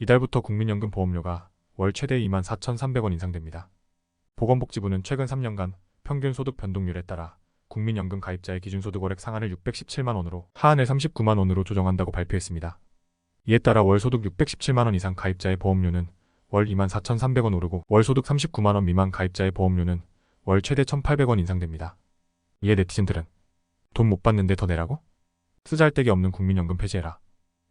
이달부터 국민연금 보험료가 월 최대 24,300원 인상됩니다. 보건복지부는 최근 3년간 평균 소득 변동률에 따라 국민연금 가입자의 기준소득 월액 상한을 617만 원으로 하한을 39만 원으로 조정한다고 발표했습니다. 이에 따라 월 소득 617만 원 이상 가입자의 보험료는 월 24,300원 오르고 월 소득 39만 원 미만 가입자의 보험료는 월 최대 1,800원 인상됩니다. 이에 네티즌들은 돈 못 받는데 더 내라고? 쓰잘데기 없는 국민연금 폐지해라.